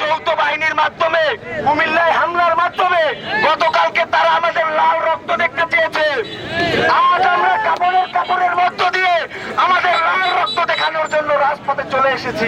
যৌথ বাহিনীর মাধ্যমে, কুমিল্লায় হামলার মাধ্যমে গতকালকে তারা আমাদের লাল রক্ত দেখতে চেয়েছে। আজ আমরা কাপড়ের কাপড়ের মধ্য দিয়ে আমাদের লাল রক্ত দেখানোর জন্য রাজপথে চলে এসেছি।